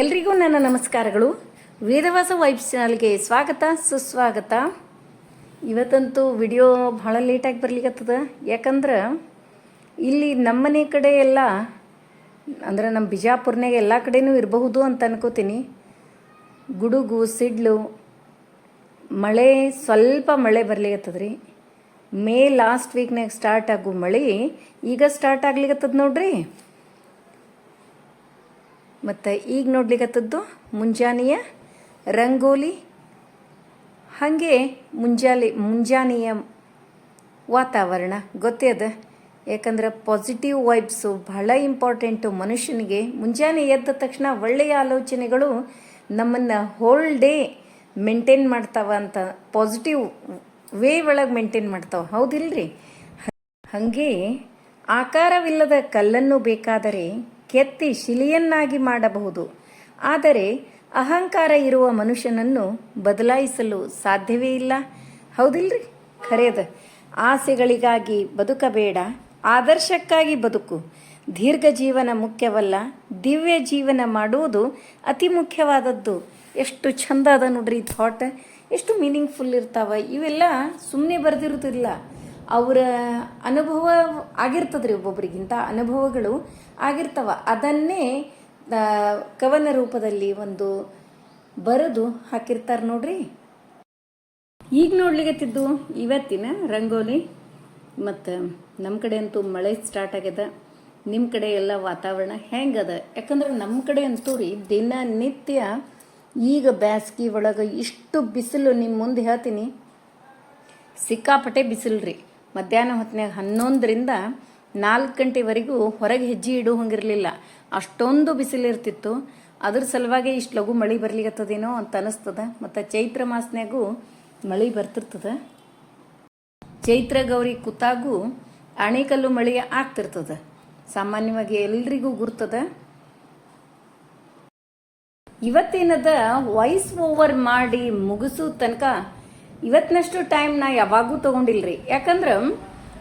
ಎಲ್ರಿಗೂ ನನ್ನ ನಮಸ್ಕಾರಗಳು. ವೇದವಾಸ ವೈಬ್ಸ್ ಚಾನಲ್ಗೆ ಸ್ವಾಗತ, ಸುಸ್ವಾಗತ. ಇವತ್ತಂತೂ ವಿಡಿಯೋ ಭಾಳ ಲೇಟಾಗಿ ಬರ್ಲಿಕ್ಕತ್ತದ ಯಾಕಂದ್ರೆ ಇಲ್ಲಿ ನಮ್ಮನೆ ಕಡೆ ಎಲ್ಲ, ಅಂದ್ರೆ ನಮ್ಮ ಬಿಜಾಪುರ್ನಾಗ ಎಲ್ಲ ಕಡೆನೂ ಇರಬಹುದು ಅಂತ ಅನ್ಕೋತೀನಿ. ಗುಡುಗು, ಸಿಡ್ಲು, ಮಳೆ, ಸ್ವಲ್ಪ ಮಳೆ ಬರ್ಲಿಕತ್ತದ ರೀ ಮೇ ಲಾಸ್ಟ್ ವೀಕ್ನಾಗ ಸ್ಟಾರ್ಟ್ ಆಗು ಮಳೆ, ಈಗ ಸ್ಟಾರ್ಟ್ ಆಗ್ಲಿಕತ್ತದ ನೋಡ್ರಿ. ಮತ್ತು ಈಗ ನೋಡ್ಲಿಕ್ಕತ್ತದ್ದು ಮುಂಜಾನೆಯ ರಂಗೋಲಿ, ಹಾಗೆ ಮುಂಜಾನೆ ಮುಂಜಾನೆಯ ವಾತಾವರಣ. ಗೊತ್ತೇ ಅದ? ಯಾಕಂದ್ರೆ ಪಾಸಿಟಿವ್ ವೈಬ್ಸು ಬಹಳ ಇಂಪಾರ್ಟೆಂಟು ಮನುಷ್ಯನಿಗೆ. ಮುಂಜಾನೆ ಎದ್ದ ತಕ್ಷಣ ಒಳ್ಳೆಯ ಆಲೋಚನೆಗಳು ನಮ್ಮನ್ನು ಹೋಲ್ ಡೇ ಮೇಂಟೈನ್ ಮಾಡ್ತಾವ ಅಂತ ಪಾಸಿಟಿವ್ ವೇ ಒಳಗೆ ಮೇಂಟೈನ್ ಮಾಡ್ತಾವ. ಹೌದಿಲ್ರಿ? ಹಾಗೆ ಆಕಾರವಿಲ್ಲದ ಕಲ್ಲನ್ನು ಬೇಕಾದರೆ ಕೆತ್ತಿ ಶಿಲೆಯನ್ನಾಗಿ ಮಾಡಬಹುದು. ಆದರೆ ಅಹಂಕಾರ ಇರುವ ಮನುಷ್ಯನನ್ನು ಬದಲಾಯಿಸಲು ಸಾಧ್ಯವೇ ಇಲ್ಲ. ಹೌದಿಲ್ರಿ? ಖರೇದ. ಆಸೆಗಳಿಗಾಗಿ ಬದುಕಬೇಡ. ಆದರ್ಶಕ್ಕಾಗಿ ಬದುಕು. ದೀರ್ಘ ಜೀವನ ಮುಖ್ಯವಲ್ಲ. ದಿವ್ಯ ಜೀವನ ಮಾಡುವುದು ಅತಿ ಮುಖ್ಯವಾದದ್ದು. ಎಷ್ಟು ಚಂದ ಅದ ನೋಡ್ರಿ ಥಾಟ್ ಎಷ್ಟು ಮೀನಿಂಗ್ಫುಲ್ ಇರ್ತಾವ. ಇವೆಲ್ಲ ಸುಮ್ಮನೆ ಬರೆದಿರೋದಿಲ್ಲ. ಅವರ ಅನುಭವ ಆಗಿರ್ತದ್ರಿ ಒಬ್ಬೊಬ್ಬರಿಗಿಂತ ಅನುಭವಗಳು ಆಗಿರ್ತವ. ಅದನ್ನೇ ಕವನ ರೂಪದಲ್ಲಿ ಒಂದು ಬರೆದು ಹಾಕಿರ್ತಾರೆ ನೋಡ್ರಿ. ಈಗ ನೋಡ್ಲಿಕ್ಕತ್ತಿದ್ದು ಇವತ್ತಿನ ರಂಗೋಲಿ ಮತ್ತು ನಮ್ಮ ಕಡೆ ಅಂತೂ ಮಳೆ ಸ್ಟಾರ್ಟ್ ಆಗ್ಯದ. ನಿಮ್ಮ ಕಡೆ ಎಲ್ಲ ವಾತಾವರಣ ಹೆಂಗದ? ಯಾಕಂದ್ರೆ ನಮ್ಮ ಕಡೆ ಅಂತೂ ರೀ ದಿನನಿತ್ಯ ಈಗ ಬ್ಯಾಸ್ಗಿ ಒಳಗೆ ಇಷ್ಟು ಬಿಸಿಲು ನಿಮ್ಮ ಮುಂದೆ ಹೇಳ್ತೀನಿ. ಸಿಕ್ಕಾಪಟ್ಟೆ ಬಿಸಿಲು ರೀ ಮಧ್ಯಾಹ್ನ ಹೊತ್ತಿನಾಗ ಹನ್ನೊಂದರಿಂದ ನಾಲ್ಕು ಗಂಟೆವರೆಗೂ ಹೊರಗೆ ಹೆಜ್ಜೆ ಇಡೋ ಹಂಗಿರಲಿಲ್ಲ ಅಷ್ಟೊಂದು ಬಿಸಿಲಿರ್ತಿತ್ತು. ಅದ್ರ ಸಲುವಾಗಿ ಇಷ್ಟು ಲಘು ಮಳೆ ಬರ್ಲಿಕತ್ತದೇನೋ ಅಂತ ಅನಿಸ್ತದ. ಮತ್ತು ಚೈತ್ರ ಮಾಸನ್ಯಾಗೂ ಮಳೆ ಬರ್ತಿರ್ತದ. ಚೈತ್ರ ಗೌರಿ ಕೂತಾಗೂ ಅಣೆಕಲ್ಲು ಮಳೆ ಆಗ್ತಿರ್ತದ. ಸಾಮಾನ್ಯವಾಗಿ ಎಲ್ರಿಗೂ ಗುರ್ತದ. ಇವತ್ತೇನದ ವಾಯ್ಸ್ ಓವರ್ ಮಾಡಿ ಮುಗಿಸೋ ತನಕ ಇವತ್ತಿನಷ್ಟು ಟೈಮ್ ನಾ ಯಾವಾಗೂ ತಗೊಂಡಿಲ್ರಿ. ಯಾಕಂದ್ರೆ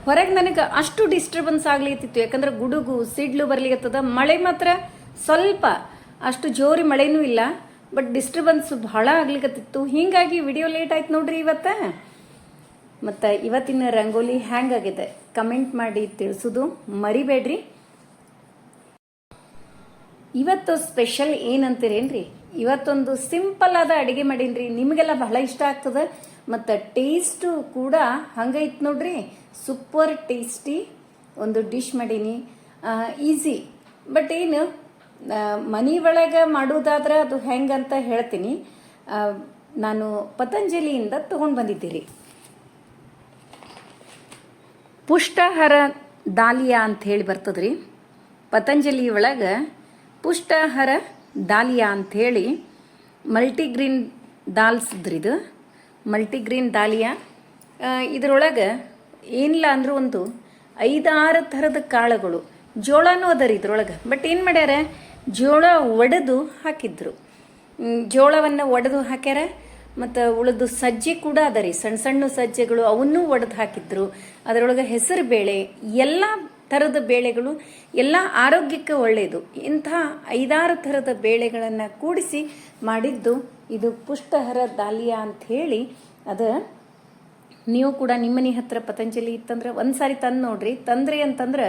ಹೊರಗೆ ನನಗೆ ಅಷ್ಟು ಡಿಸ್ಟರ್ಬೆನ್ಸ್ ಆಗ್ಲಿತ್ತಿತ್ತು ಯಾಕಂದ್ರೆ ಗುಡುಗು, ಸಿಡ್ಲು ಬರ್ಲಿಕತ್ತದ. ಮಳೆ ಮಾತ್ರ ಸ್ವಲ್ಪ ಅಷ್ಟು ಜೋರಿ ಮಳೆನೂ ಇಲ್ಲ. ಬಟ್ ಡಿಸ್ಟರ್ಬೆನ್ಸ್ ಬಹಳ ಆಗ್ಲಿಕತ್ತಿತ್ತು. ಹೀಗಾಗಿ ವಿಡಿಯೋ ಲೇಟ್ ಆಯ್ತು ನೋಡ್ರಿ ಇವತ್ತ. ಮತ್ತು ಇವತ್ತಿನ ರಂಗೋಲಿ ಹ್ಯಾಂಗಾಗಿದೆ? ಕಮೆಂಟ್ ಮಾಡಿ ತಿಳಿಸೋದು ಮರಿಬೇಡ್ರಿ. ಇವತ್ತು ಸ್ಪೆಷಲ್ ಏನಂತೀರೇನ್ರಿ? ಇವತ್ತೊಂದು ಸಿಂಪಲ್ ಆದ ಅಡಿಗೆ ಮಾಡೀನ್ರಿ. ನಿಮಗೆಲ್ಲ ಬಹಳ ಇಷ್ಟ ಆಗ್ತದ. ಮತ್ತು ಟೇಸ್ಟು ಕೂಡ ಹಂಗೈತೆ ನೋಡ್ರಿ. ಸೂಪರ್ ಟೇಸ್ಟಿ ಒಂದು ಡಿಶ್ ಮಾಡೀನಿ. ಈಸಿ ಬಟ್ ಏನು ಮನೆ ಒಳಗೆ ಮಾಡೋದಾದ್ರೆ ಅದು ಹೆಂಗಂತ ಹೇಳ್ತೀನಿ. ನಾನು ಪತಂಜಲಿಯಿಂದ ತಗೊಂಡು ಬಂದಿದ್ದೀರಿ. ಪುಷ್ಟಹರ ದಾಲಿಯಾ ಅಂತ ಹೇಳಿ ಬರ್ತದ್ರಿ. ಪತಂಜಲಿ ಒಳಗೆ ಪುಷ್ಟಹರ ದಾಲಿಯಾ ಅಂಥೇಳಿ ಮಲ್ಟಿಗ್ರೀನ್ ದಾಲ್ಸಿದ್ರಿ ಇದು ಮಲ್ಟಿಗ್ರೀನ್ ದಾಲಿಯಾ ಇದರೊಳಗೆ ಏನಿಲ್ಲ ಅಂದ್ರೂ ಒಂದು ಐದಾರು ಥರದ ಕಾಳುಗಳು, ಜೋಳನೂ ಅದ ರೀ ಇದ್ರೊಳಗೆ. ಬಟ್ ಏನು ಮಾಡ್ಯಾರ? ಜೋಳ ಒಡೆದು ಹಾಕಿದ್ರು. ಜೋಳವನ್ನು ಒಡೆದು ಹಾಕ್ಯಾರ, ಮತ್ತು ಉಳಿದು ಸಜ್ಜೆ ಕೂಡ ಅದ ರೀ. ಸಣ್ಣ ಸಣ್ಣ ಸಜ್ಜೆಗಳು ಅವನ್ನೂ ಒಡೆದು ಹಾಕಿದ್ರು. ಅದರೊಳಗೆ ಹೆಸರು ಬೇಳೆ, ಎಲ್ಲ ಥರದ ಬೇಳೆಗಳು, ಎಲ್ಲ ಆರೋಗ್ಯಕ್ಕೆ ಒಳ್ಳೆಯದು ಇಂಥ ಐದಾರು ಥರದ ಬೇಳೆಗಳನ್ನು ಕೂಡಿಸಿ ಮಾಡಿದ್ದು ಇದು ಪುಷ್ಟಹರ ದಾಲಿಯಾ ಅಂತ ಹೇಳಿ, ಅದು ನೀವು ಕೂಡ ನಿಮ್ಮನೆ ಹತ್ರ ಪತಂಜಲಿ ಇತ್ತಂದ್ರೆ ಒಂದು ಸಾರಿ ತಂದು ನೋಡ್ರಿ. ತಂದ್ರಿ ಅಂತಂದ್ರೆ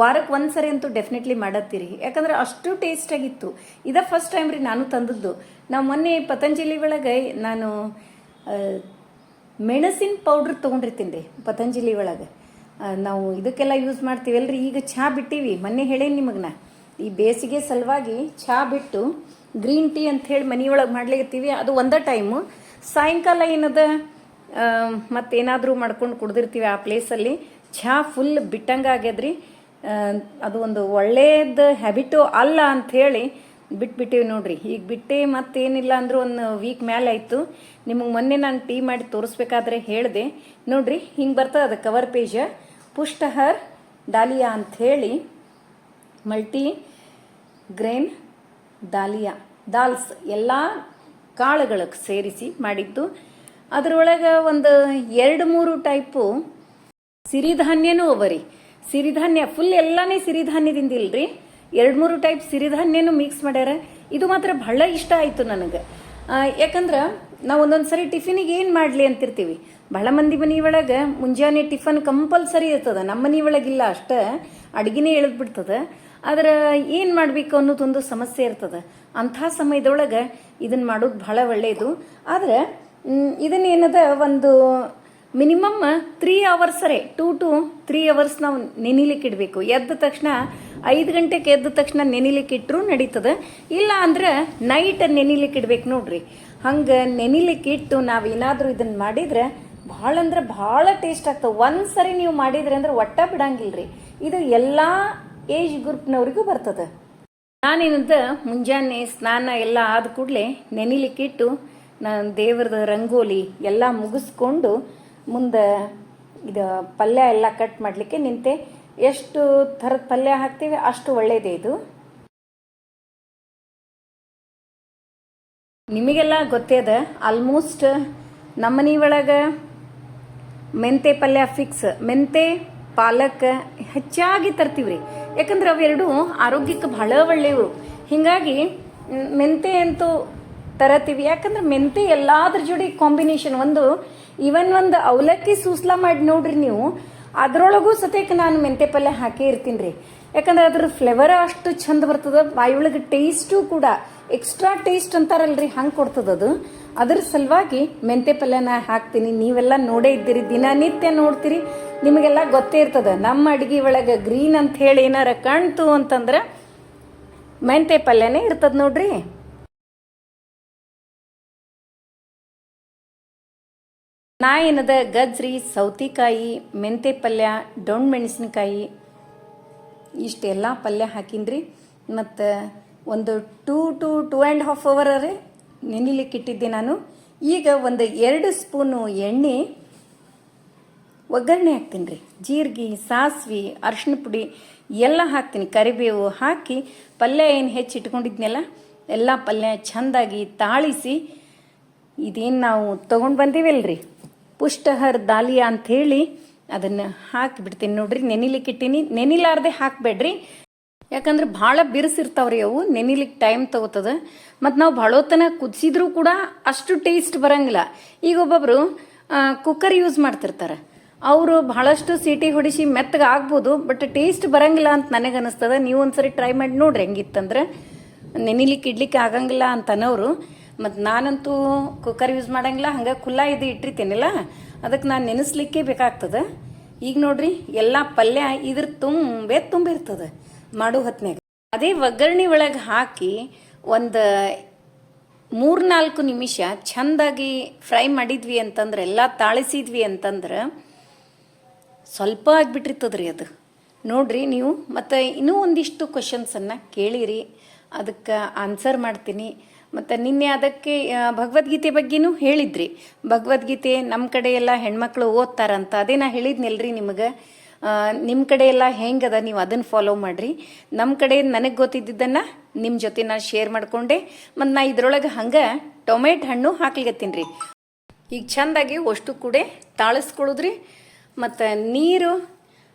ವಾರಕ್ಕೆ ಒಂದು ಸರಿ ಅಂತೂ ಡೆಫಿನೆಟ್ಲಿ ಮಾಡತ್ತೀರಿ. ಯಾಕಂದ್ರೆ ಅಷ್ಟು ಟೇಸ್ಟ್ ಆಗಿತ್ತು. ಇದ ಫಸ್ಟ್ ಟೈಮ್ ರೀ ನಾನು ತಂದದ್ದು. ನಾವು ಮೊನ್ನೆ ಪತಂಜಲಿ ಒಳಗೆ ನಾನು ಮೆಣಸಿನ ಪೌಡ್ರ್ ತೊಗೊಂಡಿರ್ತೀನಿ ರೀ ಪತಂಜಲಿ ಒಳಗೆ. ನಾವು ಇದಕ್ಕೆಲ್ಲ ಯೂಸ್ ಮಾಡ್ತೀವಲ್ರಿ ಈಗ ಚಹಾ ಬಿಟ್ಟಿವಿ. ಮೊನ್ನೆ ಹೇಳೇನಿ ನಿಮಗೆ ನಾ ಈ ಬೇಸಿಗೆ ಸಲುವಾಗಿ ಚಹಾ ಬಿಟ್ಟು ಗ್ರೀನ್ ಟೀ ಅಂತ ಹೇಳಿ ಮನೆಯೊಳಗೆ ಮಾಡ್ಲಿಕತ್ತೀವಿ. ಅದು ಒಂದೇ ಟೈಮು ಸಾಯಂಕಾಲ ಏನದ ಮತ್ತೇನಾದರೂ ಮಾಡ್ಕೊಂಡು ಕುಡ್ದಿರ್ತೀವಿ ಆ ಪ್ಲೇಸಲ್ಲಿ ಚಹಾ ಫುಲ್ ಬಿಟ್ಟಂಗೆ ಆಗ್ಯದ್ರಿ. ಅದು ಒಂದು ಒಳ್ಳೇದು ಹ್ಯಾಬಿಟು ಅಲ್ಲ ಅಂಥೇಳಿ ಬಿಟ್ಬಿಟ್ಟಿವಿ ನೋಡ್ರಿ. ಈಗ ಬಿಟ್ಟೆ ಮತ್ತೇನಿಲ್ಲ ಅಂದರೂ ಒಂದು ವೀಕ್ ಮೇಲೆ ಆಯಿತು. ನಿಮಗೆ ಮೊನ್ನೆ ನಾನು ಟೀ ಮಾಡಿ ತೋರಿಸ್ಬೇಕಾದ್ರೆ ಹೇಳಿದೆ. ನೋಡ್ರಿ, ಹಿಂಗೆ ಬರ್ತದೆ ಅದು ಕವರ್ ಪೇಜ್ ಪುಷ್ಟಹರ್, ಡಾಲಿಯಾ ಅಂಥೇಳಿ ಮಲ್ಟಿ ಗ್ರೇನ್ ದಾಲಿಯಾ, ದಾಲ್ಸ್ ಎಲ್ಲ ಕಾಳುಗಳಿಗೆ ಸೇರಿಸಿ ಮಾಡಿದ್ದು. ಅದರೊಳಗೆ ಒಂದು ಎರಡು ಮೂರು ಟೈಪು ಸಿರಿಧಾನ್ಯನೂ ಅವರಿ ಸಿರಿಧಾನ್ಯ ಫುಲ್ ಎಲ್ಲಾನೇ ಸಿರಿಧಾನ್ಯದಿಂದ ಇಲ್ರಿ. ಎರಡು ಮೂರು ಟೈಪ್ ಸಿರಿಧಾನ್ಯನೂ ಮಿಕ್ಸ್ ಮಾಡ್ಯಾರ. ಇದು ಮಾತ್ರ ಬಹಳ ಇಷ್ಟ ಆಯಿತು ನನಗೆ. ಯಾಕಂದ್ರೆ ನಾವು ಒಂದೊಂದು ಸರಿ ಟಿಫಿನಿಗೆ ಏನು ಮಾಡಲಿ ಅಂತಿರ್ತೀವಿ. ಬಹಳ ಮಂದಿ ಮನೆ ಒಳಗೆ ಮುಂಜಾನೆ ಟಿಫನ್ ಕಂಪಲ್ಸರಿ ಇರ್ತದೆ. ನಮ್ಮ ಮನೆ ಒಳಗಿಲ್ಲ ಅಷ್ಟೇ. ಅಡುಗೆನೇ ಇಳಿದು ಬಿಡ್ತದೆ. ಆದ್ರೆ ಏನು ಮಾಡಬೇಕು ಅನ್ನೋದೊಂದು ಸಮಸ್ಯೆ ಇರ್ತದೆ. ಅಂಥ ಸಮಯದೊಳಗೆ ಇದನ್ನು ಮಾಡೋದು ಬಹಳ ಒಳ್ಳೆಯದು ಆದ್ರೆ ಇದನ್ನೇನದ ಒಂದು ಮಿನಿಮಮ್ ತ್ರೀ ಅವರ್ಸರೇ ಟೂ ಟು ತ್ರೀ ಅವರ್ಸ್ ನಾವು ನೆನಿಲಿಕ್ಕೆ ಇಡಬೇಕು. ಎದ್ದ ತಕ್ಷಣ ಐದು ಗಂಟೆಗೆ ಎದ್ದ ತಕ್ಷಣ ನೆನಿಲಿಕ್ಕೆ ಇಟ್ಟರು ನಡೀತದೆ. ಇಲ್ಲ ಅಂದ್ರೆ ನೈಟ್ ನೆನಿಲಿಕ್ಕೆ ಇಡ್ಬೇಕು ನೋಡ್ರಿ. ಹಂಗೆ ನೆನಿಲಿಕ್ಕೆ ಇಟ್ಟು ನಾವು ಏನಾದರೂ ಇದನ್ನು ಮಾಡಿದ್ರೆ ಭಾಳ ಅಂದ್ರೆ ಭಾಳ ಟೇಸ್ಟ್ ಆಗ್ತವೆ ಒಂದು ಸರಿ ನೀವು ಮಾಡಿದ್ರೆ ಅಂದ್ರೆ ಒಟ್ಟ ಬಿಡಂಗಿಲ್ರಿ. ಇದು ಎಲ್ಲ ಏಜ್ ಗ್ರೂಪ್ನವ್ರಿಗೂ ಬರ್ತದೆ. ನಾನೇನಂತ ಮುಂಜಾನೆ ಸ್ನಾನ ಎಲ್ಲ ಆದ ಕೂಡಲೇ ನೆನಿಲಿಕ್ಕಿಟ್ಟು ನಾನು ದೇವ್ರದ ರಂಗೋಲಿ ಎಲ್ಲ ಮುಗಿಸ್ಕೊಂಡು ಮುಂದೆ ಇದು ಪಲ್ಯ ಎಲ್ಲ ಕಟ್ ಮಾಡಲಿಕ್ಕೆ ನಿಂತೆ ಎಷ್ಟು ಥರದ ಪಲ್ಯ ಹಾಕ್ತೀವಿ ಅಷ್ಟು ಒಳ್ಳೆಯದೇ ಇದು. ನಿಮಗೆಲ್ಲ ಗೊತ್ತೇ ಅದ ಆಲ್ಮೋಸ್ಟ್ ನಮ್ಮನೆ ಒಳಗೆ ಮೆಂತೆ ಪಲ್ಯ ಫಿಕ್ಸ್ ಮೆಂತೆ, ಪಾಲಕ್ ಹೆಚ್ಚಾಗಿ ತರ್ತೀವ್ರಿ. ಯಾಕಂದ್ರೆ ಅವೆರಡು ಆರೋಗ್ಯಕ್ಕೆ ಬಹಳ ಒಳ್ಳೆಯವು. ಹೀಗಾಗಿ ಮೆಂತೆ ಅಂತೂ ತರತೀವಿ. ಯಾಕಂದ್ರೆ ಮೆಂತೆ ಎಲ್ಲಾದ್ರ ಜೋಡಿ ಕಾಂಬಿನೇಷನ್ ಒಂದು ಇವನ್ ಒಂದು ಅವಲಕ್ಕಿ ಸೂಸ್ಲ ಮಾಡಿ ನೋಡ್ರಿ ನೀವು, ಅದ್ರೊಳಗೂ ಸತೇಕ ನಾನು ಮೆಂತೆ ಪಲ್ಯ ಹಾಕೇ ಇರ್ತೀನಿ ರೀ. ಯಾಕಂದ್ರೆ ಅದ್ರ ಫ್ಲೇವರ್ ಅಷ್ಟು ಚಂದ ಬರ್ತದ ಬಾಯೊಳಗೆ ಟೇಸ್ಟು ಕೂಡ ಎಕ್ಸ್ಟ್ರಾ ಟೇಸ್ಟ್ ಅಂತಾರಲ್ರಿ, ಹಂಗೆ ಕೊಡ್ತದದು ಅದ್ರ ಸಲುವಾಗಿ ಮೆಂತೆ ಪಲ್ಯನ ಹಾಕ್ತೀನಿ. ನೀವೆಲ್ಲ ನೋಡೇ ಇದ್ದೀರಿ. ದಿನನಿತ್ಯ ನೋಡ್ತೀರಿ. ನಿಮಗೆಲ್ಲ ಗೊತ್ತೇ ಇರ್ತದೆ. ನಮ್ಮ ಅಡಿಗೆ ಒಳಗೆ ಗ್ರೀನ್ ಅಂತ ಹೇಳಿ ಏನಾರ ಕಾಣ್ತು ಅಂತಂದ್ರೆ ಮೆಂತೆ ಪಲ್ಯನೇ ಇರ್ತದ ನೋಡ್ರಿ. ನಾ ಏನದ? ಗಜ್ರಿ, ಸೌತಿಕಾಯಿ, ಮೆಂತೆ ಪಲ್ಯ ಡೊಣ್ ಮೆಣಸಿನಕಾಯಿ, ಇಷ್ಟೆಲ್ಲ ಪಲ್ಯ ಹಾಕಿನ್ರಿ. ಮತ್ತು ಒಂದು two to two and half hour ರೀ ನೆನಿಲಿಕ್ಕೆ ಇಟ್ಟಿದ್ದೆ ನಾನು. ಈಗ ಒಂದು ಎರಡು ಸ್ಪೂನು ಎಣ್ಣೆ. ಒಗ್ಗರಣೆ ಹಾಕ್ತೀನಿ ರೀ. ಜೀರಿಗೆ, ಸಾಸ್ವಿ, ಅರ್ಶಿಣ ಪುಡಿ ಎಲ್ಲ ಹಾಕ್ತೀನಿ. ಕರಿಬೇವು ಹಾಕಿ ಪಲ್ಯ ಏನು ಹೆಚ್ಚು ಇಟ್ಕೊಂಡಿದ್ನಲ್ಲ, ಎಲ್ಲ ಪಲ್ಯ ಚೆಂದಾಗಿ ತಾಳಿಸಿ ಇದೇನು ನಾವು ತೊಗೊಂಡು ಬಂದೀವಲ್ರಿ ಪುಷ್ಟಹರ್ ದಾಲಿಯಾ ಅಂಥೇಳಿ ಅದನ್ನು ಹಾಕಿಬಿಡ್ತೀನಿ ನೋಡ್ರಿ. ನೆನಿಲಿಕ್ಕಿಟ್ಟೀನಿ ನೆನಿಲಾರ್ದೆ ಹಾಕಬೇಡ್ರಿ. ಯಾಕಂದ್ರೆ ಭಾಳ ಬಿರಿಸಿರ್ತಾವ್ರಿ ಅವು, ನೆನಿಲಿಕ್ಕೆ ಟೈಮ್ ತಗೋತದ. ಮತ್ತು ನಾವು ಭಾಳ ಹೊತ್ತನ ಕುದಿಸಿದ್ರೂ ಕೂಡ ಅಷ್ಟು ಟೇಸ್ಟ್ ಬರಂಗಿಲ್ಲ. ಈಗ ಒಬ್ಬೊಬ್ಬರು ಕುಕ್ಕರ್ ಯೂಸ್ ಮಾಡ್ತಿರ್ತಾರೆ. ಅವರು ಬಹಳಷ್ಟು ಸೀಟಿ ಹೊಡಿಸಿ ಮೆತ್ತಗೆ ಆಗ್ಬೋದು ಬಟ್ ಟೇಸ್ಟ್ ಬರಂಗಿಲ್ಲ ಅಂತ ನನಗೆ ಅನಿಸ್ತದ. ನೀವು ಒಂದ್ಸರಿ ಟ್ರೈ ಮಾಡಿ ನೋಡ್ರಿ ಹೆಂಗಿತ್ತಂದ್ರೆ. ನೆನಿಲಿಕ್ಕೆ, ಇಡ್ಲಿಕ್ಕೆ ಆಗಂಗಿಲ್ಲ ಅಂತ ಅನ್ನೋರು. ಮತ್ತು ನಾನಂತೂ ಕುಕ್ಕರ್ ಯೂಸ್ ಮಾಡಂಗಿಲ್ಲ, ಹಂಗೆ ಖುಲ್ಲಾ ಇದು ಇಟ್ಟಿರ್ತೀನಿಲ್ಲ ಅದಕ್ಕೆ ನಾನು ನೆನೆಸ್ಲಿಕ್ಕೆ ಬೇಕಾಗ್ತದೆ. ಈಗ ನೋಡ್ರಿ, ಎಲ್ಲ ಪಲ್ಯ ಇದ್ರ ತುಂಬೆ ತುಂಬಿರ್ತದೆ. ಮಾಡೋ ಹೊತ್ನ್ಯಾಗ. ಅದೇ ಒಗ್ಗರಣೆ ಒಳಗೆ ಹಾಕಿ ಒಂದು ಮೂರ್ನಾಲ್ಕು ನಿಮಿಷ ಚಂದಾಗಿ ಫ್ರೈ ಮಾಡಿದ್ವಿ ಅಂತಂದ್ರೆ, ಎಲ್ಲ ತಾಳಿಸಿದ್ವಿ ಅಂತಂದ್ರೆ ಸ್ವಲ್ಪ ಆಗಿಬಿಟ್ಟಿರ್ತದ್ರಿ ಅದು. ನೋಡ್ರಿ ನೀವು, ಮತ್ತು ಇನ್ನೂ ಒಂದಿಷ್ಟು ಕ್ವಶನ್ಸನ್ನು ಕೇಳಿರಿ. ಅದಕ್ಕೆ ಆನ್ಸರ್ ಮಾಡ್ತೀನಿ. ಮತ್ತು ನಿನ್ನೆ ಅದಕ್ಕೆ ಭಗವದ್ಗೀತೆ ಬಗ್ಗೆನೂ ಹೇಳಿದ್ರಿ. ಭಗವದ್ಗೀತೆ ನಮ್ಮ ಕಡೆ ಎಲ್ಲ ಹೆಣ್ಮಕ್ಳು ಓದ್ತಾರಂತ, ಅದೇ ನಾ ಹೇಳಿದ್ನಲ್ರಿ ನಿಮಗೆ. ನಿಮ್ಮ ಕಡೆ ಎಲ್ಲ ಹೆಂಗದ? ನೀವು ಅದನ್ನು ಫಾಲೋ ಮಾಡಿರಿ. ನಮ್ಮ ಕಡೆ ನನಗೆ ಗೊತ್ತಿದ್ದನ್ನು ನಿಮ್ಮ ಜೊತೆ ನಾನು ಶೇರ್ ಮಾಡಿಕೊಂಡೆ. ಮತ್ತು ನಾ ಇದ್ರೊಳಗೆ ಹಂಗೆ ಟೊಮೆಟೊ ಹಣ್ಣು ಹಾಕ್ಲಿಕತ್ತೀನಿ ರೀ. ಈಗ ಚೆಂದಾಗಿ ಅಷ್ಟು ಕೂಡ ತಾಳಿಸ್ಕೊಳ್ಳೋದ್ರಿ ಮತ್ತು ನೀರು,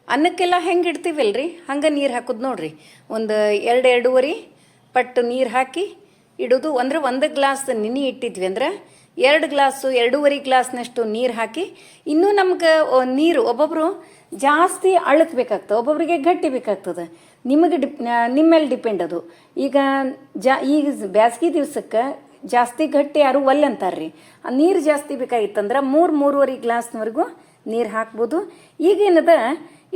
ಅನ್ನಕ್ಕೆಲ್ಲ ಹೆಂಗೆ ಇಡ್ತೀವಲ್ರಿ? ಹಂಗೆ ನೀರು ಹಾಕೋದು ನೋಡ್ರಿ. ಒಂದು ಎರಡು ಎರಡೂವರೆ ಪಟ್ಟು ನೀರು ಹಾಕಿ ಇಡೋದು. ಅಂದ್ರೆ ಒಂದು ಗ್ಲಾಸ್ ನೆನೆ ಇಟ್ಟಿದ್ವಿ ಅಂದ್ರೆ ಎರಡು ಗ್ಲಾಸು, ಎರಡೂವರೆ ಗ್ಲಾಸ್ನಷ್ಟು ನೀರು ಹಾಕಿ, ಇನ್ನೂ ನಮ್ಗೆ ನೀರು ಒಬ್ಬೊಬ್ಬರು ಜಾಸ್ತಿ ಅಳಕ್ ಬೇಕಾಗ್ತದೆ ಒಬ್ಬೊಬ್ಬರಿಗೆ ಗಟ್ಟಿ ಬೇಕಾಗ್ತದೆ. ನಿಮಗೆ ಡಿಪ್ ನಿಮ್ಮ ಮೇಲೆ ಡಿಪೆಂಡ್ ಅದು. ಈಗ ಜಾ, ಈಗ ಬ್ಯಾಸ್ಗೆ ದಿವ್ಸಕ್ಕೆ ಜಾಸ್ತಿ ಗಟ್ಟಿ ಯಾರು ಒಲ್ಲೆ ಅಂತಾರ್ರಿ. ಆ ನೀರು ಜಾಸ್ತಿ ಬೇಕಾಗಿತ್ತಂದ್ರೆ ಮೂರು, ಮೂರುವರೆ ಗ್ಲಾಸ್ನವರೆಗೂ ನೀರು ಹಾಕ್ಬೋದು. ಈಗೇನದ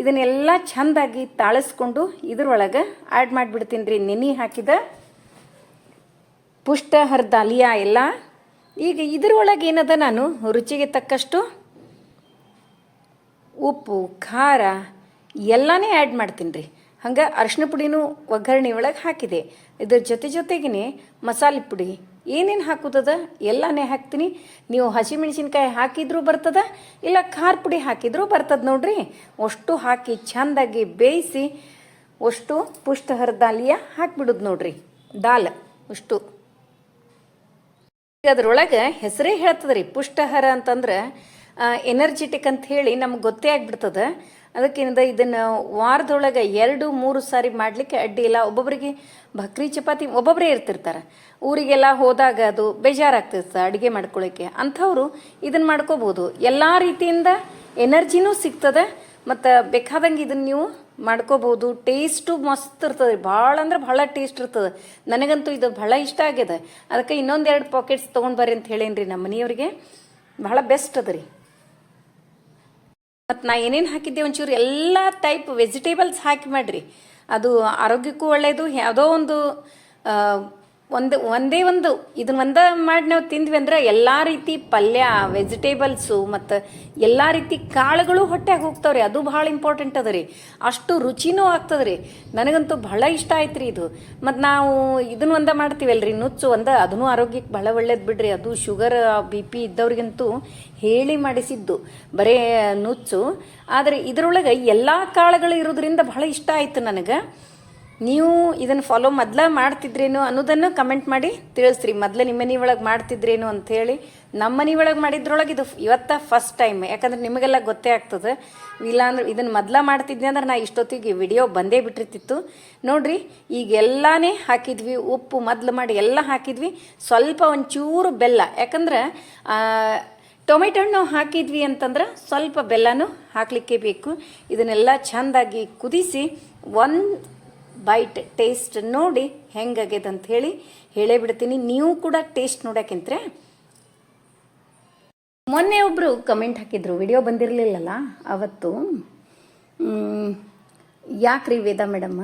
ಇದನ್ನೆಲ್ಲ ಚೆಂದಾಗಿ ತಾಳಿಸ್ಕೊಂಡು ಇದ್ರೊಳಗೆ ಆ್ಯಡ್ ಮಾಡಿಬಿಡ್ತೀನಿ ರೀ. ನೆನೆ ಹಾಕಿದ ಪುಷ್ಟ ಹರ್ದಾಲಿಯಾ ಎಲ್ಲ. ಈಗ ಇದರೊಳಗೆ ಏನದ ನಾನು? ರುಚಿಗೆ ತಕ್ಕಷ್ಟು ಉಪ್ಪು, ಖಾರ, ಎಲ್ಲನೇ ಆ್ಯಡ್ ಮಾಡ್ತೀನಿ ರೀ. ಹಂಗೆ ಅರ್ಶಿನ ಪುಡಿನೂ ಒಗ್ಗರಣೆ ಒಳಗೆ ಹಾಕಿದೆ. ಇದ್ರ ಜೊತೆ ಜೊತೆಗೇ ಮಸಾಲೆ ಪುಡಿ, ಏನೇನು ಹಾಕೋದದ? ಎಲ್ಲನೇ ಹಾಕ್ತೀನಿ. ನೀವು ಹಸಿಮೆಣಸಿನ್ಕಾಯಿ ಹಾಕಿದ್ರೂ ಬರ್ತದ, ಇಲ್ಲ ಖಾರ ಪುಡಿ ಹಾಕಿದ್ರೂ ಬರ್ತದ ನೋಡ್ರಿ. ಅಷ್ಟು ಹಾಕಿ ಚೆಂದಾಗಿ ಬೇಯಿಸಿ ಅಷ್ಟು ಪುಷ್ಟಹರ ದಾಲಿಯ ಹಾಕಿಬಿಡೋದು ನೋಡ್ರಿ. ದಾಲ್ ಅಷ್ಟು. ಅದ್ರೊಳಗೆ ಹೆಸರೇ ಹೇಳ್ತದ್ರಿ, ಪುಷ್ಟಹಾರ ಅಂತಂದ್ರೆ ಎನರ್ಜೆಟಿಕ್ ಅಂತ ಹೇಳಿ ನಮ್ಗೆ ಗೊತ್ತೇ ಆಗ್ಬಿಡ್ತದೆ. ಅದಕ್ಕಿಂತ ಇದನ್ನು ವಾರದೊಳಗೆ ಎರಡು, ಮೂರು ಸಾರಿ ಮಾಡಲಿಕ್ಕೆ ಅಡ್ಡಿ ಇಲ್ಲ. ಒಬ್ಬೊಬ್ಬರಿಗೆ ಭಕ್ರಿ ಚಪಾತಿ ಒಬ್ಬೊಬ್ಬರೇ ಇರ್ತಿರ್ತಾರೆ. ಊರಿಗೆಲ್ಲ ಹೋದಾಗ ಅದು ಬೇಜಾರಾಗ್ತಿರ್ತದೆ ಅಡುಗೆ ಮಾಡ್ಕೊಳ್ಳೋಕ್ಕೆ ಅಂಥವ್ರು ಇದನ್ನು ಮಾಡ್ಕೋಬೋದು. ಎಲ್ಲ ರೀತಿಯಿಂದ ಎನರ್ಜಿನೂ ಸಿಗ್ತದೆ, ಮತ್ತು ಬೇಕಾದಂಗೆ ಇದನ್ನು ನೀವು ಮಾಡ್ಕೋಬೋದು ಟೇಸ್ಟು ಮಸ್ತ್ ಇರ್ತದೆ. ಭಾಳ ಅಂದ್ರೆ ಭಾಳ ಟೇಸ್ಟ್ ಇರ್ತದೆ. ನನಗಂತೂ ಇದು ಭಾಳ ಇಷ್ಟ ಆಗ್ಯದ ಅದಕ್ಕೆ ಇನ್ನೊಂದೆರಡು ಪಾಕೆಟ್ಸ್ ತೊಗೊಂಡು ಬರ್ರಿ ಅಂತ ಹೇಳೇನ್ರಿ ನಮ್ಮ ಮನೆಯವ್ರಿಗೆ. ಭಾಳ ಬೆಸ್ಟ್ ಅದ ರೀ. ಮತ್ತು ನಾ ಏನೇನು ಹಾಕಿದ್ದೆ ಒಂಚೂರು ಎಲ್ಲ ಟೈಪ್ ವೆಜಿಟೇಬಲ್ಸ್ ಹಾಕಿ ಮಾಡಿರಿ. ಅದು ಆರೋಗ್ಯಕ್ಕೂ ಒಳ್ಳೆಯದು ಯಾವುದೋ ಒಂದು ಒಂದು, ಒಂದೇ ಒಂದು. ಇದನ್ನ ಒಂದ ಮಾಡಿ ನಾವು ತಿಂದ್ವಿ ಅಂದ್ರೆ ಎಲ್ಲ ರೀತಿ ಪಲ್ಯ, ವೆಜಿಟೇಬಲ್ಸು ಮತ್ತು ಎಲ್ಲ ರೀತಿ ಕಾಳುಗಳು ಹೊಟ್ಟೆಗೆ ಹೋಗ್ತಾವ್ರಿ. ಅದು ಭಾಳ ಇಂಪಾರ್ಟೆಂಟ್ ಅದ ರೀ. ಅಷ್ಟು ರುಚಿನೂ ಆಗ್ತದೆ ರೀ ನನಗಂತೂ ಭಾಳ ಇಷ್ಟ ಆಯ್ತು ರೀ ಇದು. ಮತ್ತು ನಾವು ಇದನ್ನ ಒಂದ ಮಾಡ್ತೀವಲ್ರಿ, ನುಚ್ಚು ಒಂದ. ಅದನ್ನು ಆರೋಗ್ಯಕ್ಕೆ ಭಾಳ ಒಳ್ಳೇದು ಬಿಡ್ರಿ. ಅದು ಶುಗರ್, ಬಿ ಪಿ ಇದ್ದವ್ರಿಗಂತೂ ಹೇಳಿ ಮಾಡಿಸಿದ್ದು ಬರೇ ನುಚ್ಚು. ಆದರೆ ಇದರೊಳಗೆ ಎಲ್ಲ ಕಾಳುಗಳು ಇರೋದ್ರಿಂದ ಭಾಳ ಇಷ್ಟ ಆಯ್ತು ನನಗೆ. ನೀವು ಇದನ್ನು ಫಾಲೋ ಮೊದ್ಲ ಮಾಡ್ತಿದ್ರೇನು ಅನ್ನೋದನ್ನು ಕಮೆಂಟ್ ಮಾಡಿ ತಿಳಿಸ್ರಿ ಮೊದ್ಲು ನಿಮ್ಮ ಮನೆ ಒಳಗೆ ಮಾಡ್ತಿದ್ರೇನು ಅಂಥೇಳಿ ನಮ್ಮ ಮನೆ ಒಳಗೆ ಮಾಡಿದ್ರೊಳಗೆ ಇದು ಇವತ್ತ ಫಸ್ಟ್ ಟೈಮ್ ಯಾಕಂದ್ರೆ ನಿಮಗೆಲ್ಲ ಗೊತ್ತೇ ಆಗ್ತದೆ. ಇಲ್ಲಾಂದ್ರೆ ಇದನ್ನು ಮೊದಲ ಮಾಡ್ತಿದ್ದೆ ಅಂದ್ರೆ ನಾ ಇಷ್ಟೊತ್ತಿಗೆ ವಿಡಿಯೋ ಬಂದೇ ಬಿಟ್ಟಿರ್ತಿತ್ತು. ನೋಡ್ರಿ, ಈಗ ಎಲ್ಲನೇ ಹಾಕಿದ್ವಿ, ಉಪ್ಪು ಮೊದ್ಲು ಮಾಡಿ ಎಲ್ಲ ಹಾಕಿದ್ವಿ. ಸ್ವಲ್ಪ ಒಂಚೂರು ಬೆಲ್ಲ. ಯಾಕಂದ್ರೆ ಟೊಮೆಟೊ ಹಣ್ಣು ಹಾಕಿದ್ವಿ ಅಂತಂದ್ರೆ ಸ್ವಲ್ಪ ಬೆಲ್ಲನೂ ಹಾಕಲಿಕ್ಕೆ ಬೇಕು. ಇದನ್ನೆಲ್ಲ ಚೆಂದಾಗಿ ಕುದಿಸಿ ಒಂದು ಬೈಟ್ ಟೇಸ್ಟ್ ನೋಡಿ ಹೆಂಗಾಗ್ಯದ ಅಂತ ಹೇಳಿ ಹೇಳೇ ಬಿಡ್ತೀನಿ. ನೀವು ಕೂಡ ಟೇಸ್ಟ್ ನೋಡಕ್ಕಿಂತ್ರೆ ಮೊನ್ನೆ ಒಬ್ಬರು ಕಮೆಂಟ್ ಹಾಕಿದ್ರು. ವಿಡಿಯೋ ಬಂದಿರಲಿಲ್ಲಲ್ಲ, ಅವತ್ತು. ಯಾಕ್ರಿ ವೇದ ಮೇಡಮ್?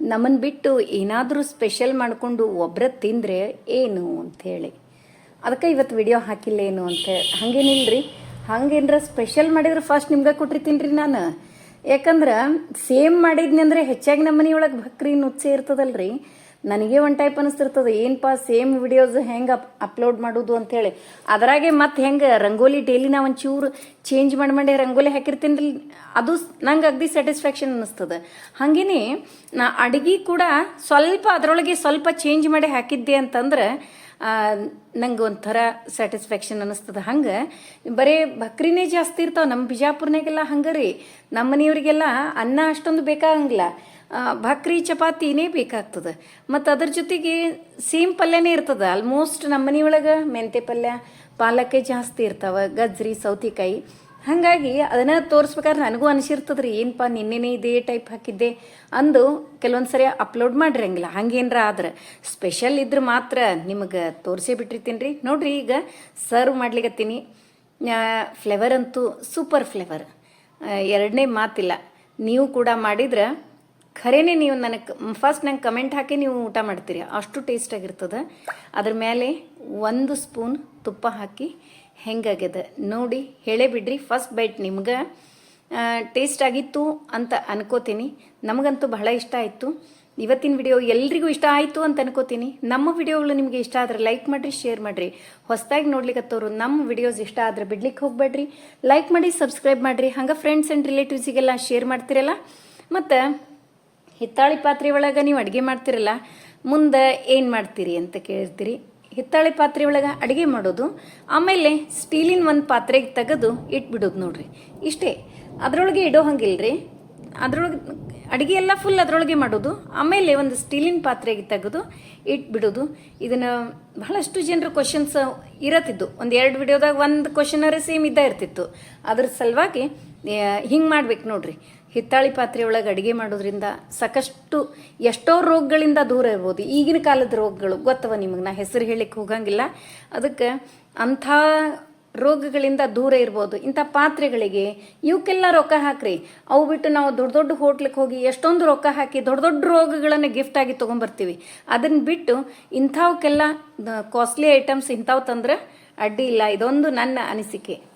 ನಮ್ಮನ್ನು ಬಿಟ್ಟು ಏನಾದರೂ ಸ್ಪೆಷಲ್ ಮಾಡಿಕೊಂಡು ಒಬ್ಬರ ತಿಂದರೆ ಏನು ಅಂತ ಹೇಳಿ. ಅದಕ್ಕೆ ಇವತ್ತು ವಿಡಿಯೋ ಹಾಕಿಲ್ಲೇನು ಅಂತ ರೀ ಹಂಗೇನ್ರ ಸ್ಪೆಷಲ್ ಮಾಡಿದ್ರೆ ಫಸ್ಟ್ ನಿಮ್ಗೆ ಕೊಟ್ಟಿರ್ತೀನಿ ರೀ ನಾನು. ಯಾಕಂದ್ರೆ ಸೇಮ್ ಮಾಡಿದ್ನಿ ಅಂದ್ರೆ ಹೆಚ್ಚಾಗಿ ನಮ್ಮ ಮನೆಯೊಳಗೆ ಭಕ್ರಿ ನುಚ್ಚೆ ಇರ್ತದಲ್ರಿ. ನನಗೆ ಒಂದು ಟೈಪ್ ಅನಿಸ್ತಿರ್ತದೆ ಏನಪ್ಪ ಸೇಮ್ ವಿಡಿಯೋಸ್ ಹೆಂಗೆ ಅಪ್ ಅಪ್ಲೋಡ್ ಮಾಡೋದು? ಅಂತೇಳಿ ಅದರಾಗೆ ಮತ್ತೆ ಹೆಂಗೆ ರಂಗೋಲಿ ಡೈಲಿ ನಾ ಒಂಚೂರು ಚೇಂಜ್ ಮಾಡಿ ಮಾಡಿ ರಂಗೋಲಿ ಹಾಕಿರ್ತೀನಿ ಅದು ನಂಗೆ ಅಗ್ದಿ ಸ್ಯಾಟಿಸ್ಫ್ಯಾಕ್ಷನ್ ಅನ್ನಿಸ್ತದೆ ಹಾಗೇನೆ ನಾ ಅಡುಗೆ ಕೂಡ ಸ್ವಲ್ಪ ಅದರೊಳಗೆ ಸ್ವಲ್ಪ ಚೇಂಜ್ ಮಾಡಿ ಹಾಕಿದ್ದೆ ಅಂತಂದ್ರೆ ನಂಗೆ ಒಂಥರ ಸ್ಯಾಟಿಸ್ಫ್ಯಾಕ್ಷನ್ ಅನ್ನಿಸ್ತದೆ. ಹಂಗೆ ಬರೀ ಬಕ್ರಿನೇ ಜಾಸ್ತಿ ಇರ್ತಾವೆ. ನಮ್ಮ ಬಿಜಾಪುರ್ನಾಗೆಲ್ಲ ಹಂಗೆ ರೀ. ನಮ್ಮ ಮನೆಯವರಿಗೆಲ್ಲ ಅನ್ನ ಅಷ್ಟೊಂದು ಬೇಕಾಗಂಗಿಲ್ಲ. ಬಕ್ರಿ, ಚಪಾತಿನೇ ಬೇಕಾಗ್ತದೆ. ಮತ್ತು ಅದ್ರ ಜೊತೆಗೆ ಸೇಮ್ ಪಲ್ಯನೇ ಇರ್ತದೆ. ಆಲ್ಮೋಸ್ಟ್ ನಮ್ಮ ಮನೆಯೊಳಗೆ ಮೆಂತೆ ಪಲ್ಯ, ಪಾಲಕ್ಕೆ ಜಾಸ್ತಿ ಇರ್ತಾವೆ. ಗಜ್ರಿ ಸೌತಿಕಾಯಿ. ಹಾಗಾಗಿ ಅದನ್ನು ತೋರಿಸ್ಬೇಕಾದ್ರೆ ನನಗೂ ಅನಿಸಿರ್ತದ್ರಿ ಏನಪ್ಪ ನಿನ್ನೆನೇ ಇದೇ ಟೈಪ್ ಹಾಕಿದ್ದೆ? ಅಂದು ಕೆಲವೊಂದು ಸರಿ ಅಪ್ಲೋಡ್ ಮಾಡಿರಂಗಿಲ್ಲ. ಹಂಗೇನರ ಆದ್ರೆ ಸ್ಪೆಷಲ್ ಇದ್ರೆ ಮಾತ್ರ ನಿಮಗೆ ತೋರಿಸೇ ಬಿಟ್ಟಿರ್ತೀನಿ ರೀ ನೋಡ್ರಿ ಈಗ ಸರ್ವ್ ಮಾಡ್ಲಿಕ್ಕತ್ತೀನಿ ಫ್ಲೇವರ್ ಅಂತೂ ಸೂಪರ್ ಫ್ಲೇವರ್ ಎರಡನೇ ಮಾತಿಲ್ಲ. ನೀವು ಕೂಡ ಮಾಡಿದ್ರೆ ಖರೇನೆ ನೀವು ನನಗೆ ಫಸ್ಟ್ ನಂಗೆ ಕಮೆಂಟ್ ಹಾಕಿ ನೀವು ಊಟ ಮಾಡ್ತೀರಿ. ಅಷ್ಟು ಟೇಸ್ಟ್ ಆಗಿರ್ತದೆ. ಅದ್ರ ಮೇಲೆ ಒಂದು ಸ್ಪೂನ್ ತುಪ್ಪ ಹಾಕಿ ಹೆಂಗಾಗ್ಯದ? ನೋಡಿ, ಹೇಳೇ ಬಿಡ್ರಿ ಫಸ್ಟ್ ಬೈಟ್ ನಿಮ್ಗೆ. ಟೇಸ್ಟ್ ಆಗಿತ್ತು ಅಂತ ಅನ್ಕೋತೀನಿ. ನಮಗಂತೂ ಬಹಳ ಇಷ್ಟ ಆಯಿತು. ಇವತ್ತಿನ ವಿಡಿಯೋ ಎಲ್ರಿಗೂ ಇಷ್ಟ ಆಯಿತು ಅಂತ ಅನ್ಕೋತೀನಿ. ನಮ್ಮ ವಿಡಿಯೋಗಳು ನಿಮಗೆ ಇಷ್ಟ ಆದರೆ ಲೈಕ್ ಮಾಡಿರಿ ಶೇರ್ ಮಾಡಿರಿ. ಹೊಸದಾಗಿ ನೋಡ್ಲಿಕ್ಕತ್ತವರು ನಮ್ಮ ವಿಡಿಯೋಸ್ ಇಷ್ಟ ಆದರೆ ಬಿಡ್ಲಿಕ್ಕೆ ಹೋಗಬೇಡ್ರಿ. ಲೈಕ್ ಮಾಡಿ ಸಬ್ಸ್ಕ್ರೈಬ್ ಮಾಡಿರಿ. ಹಂಗೆ ಫ್ರೆಂಡ್ಸ್ ಆ್ಯಂಡ್ ರಿಲೇಟಿವ್ಸಿಗೆಲ್ಲ ಶೇರ್ ಮಾಡ್ತಿರಲ್ಲ. ಮತ್ತು ಹಿತ್ತಾಳಿ ಪಾತ್ರೆ ಒಳಗೆ ನೀವು ಅಡುಗೆ ಮಾಡ್ತಿರಲ್ಲ, ಮುಂದೆ ಏನು ಮಾಡ್ತೀರಿ ಅಂತ ಕೇಳ್ತೀರಿ. ಹಿತ್ತಾಳಿ ಪಾತ್ರೆ ಒಳಗೆ ಅಡುಗೆ ಮಾಡೋದು, ಆಮೇಲೆ ಸ್ಟೀಲಿನ ಒಂದು ಪಾತ್ರೆಗೆ ತೆಗೆದು ಇಟ್ಬಿಡೋದು ನೋಡ್ರಿ. ಇಷ್ಟೇ, ಅದರೊಳಗೆ ಇಡೋ ಹಂಗಿಲ್ರಿ. ಅದರೊಳಗೆ ಅಡುಗೆ ಎಲ್ಲ ಫುಲ್ ಅದರೊಳಗೆ ಮಾಡೋದು, ಆಮೇಲೆ ಒಂದು ಸ್ಟೀಲಿನ ಪಾತ್ರೆಗೆ ತೆಗೆದು ಇಟ್ಬಿಡೋದು. ಇದನ್ನು ಬಹಳಷ್ಟು ಜನರು ಕ್ವಶನ್ಸ್ ಇರತ್ತಿದ್ದು. ಒಂದು ಎರಡು ವಿಡಿಯೋದಾಗ ಒಂದು ಕ್ವಶನರೇ ಸೇಮ್ ಇದ್ದ ಇರ್ತಿತ್ತು. ಅದ್ರ ಸಲುವಾಗಿ ಹಿಂಗೆ ಮಾಡ್ಬೇಕು ನೋಡ್ರಿ. ಹಿತ್ತಾಳಿ ಪಾತ್ರೆ ಒಳಗೆ ಅಡುಗೆ ಮಾಡೋದ್ರಿಂದ ಸಾಕಷ್ಟು ಎಷ್ಟೋ ರೋಗಗಳಿಂದ ದೂರ ಇರ್ಬೋದು. ಈಗಿನ ಕಾಲದ ರೋಗಗಳು ಗೊತ್ತವ ನಿಮಗೆ? ನಾ ಹೆಸರು ಹೇಳಿಕ್ಕೆ ಹೋಗಂಗಿಲ್ಲ. ಅದಕ್ಕೆ ಅಂಥ ರೋಗಗಳಿಂದ ದೂರ ಇರ್ಬೋದು. ಇಂಥ ಪಾತ್ರೆಗಳಿಗೆ ಇವಕ್ಕೆಲ್ಲ ರೊಕ್ಕ ಹಾಕ್ರಿ. ಅವು ಬಿಟ್ಟು ನಾವು ದೊಡ್ಡ ದೊಡ್ಡ ಹೋಟ್ಲಿಗೆ ಹೋಗಿ ಎಷ್ಟೊಂದು ರೊಕ್ಕ ಹಾಕಿ ದೊಡ್ಡ ದೊಡ್ಡ ರೋಗಗಳನ್ನು ಗಿಫ್ಟ್ ಆಗಿ ತೊಗೊಂಬರ್ತೀವಿ. ಅದನ್ನು ಬಿಟ್ಟು ಇಂಥವಕ್ಕೆಲ್ಲ ಕಾಸ್ಟ್ಲಿ ಐಟಮ್ಸ್ ಇಂಥವು ತಂದ್ರೆ ಅಡ್ಡಿ ಇಲ್ಲ. ಇದೊಂದು ನನ್ನ ಅನಿಸಿಕೆ.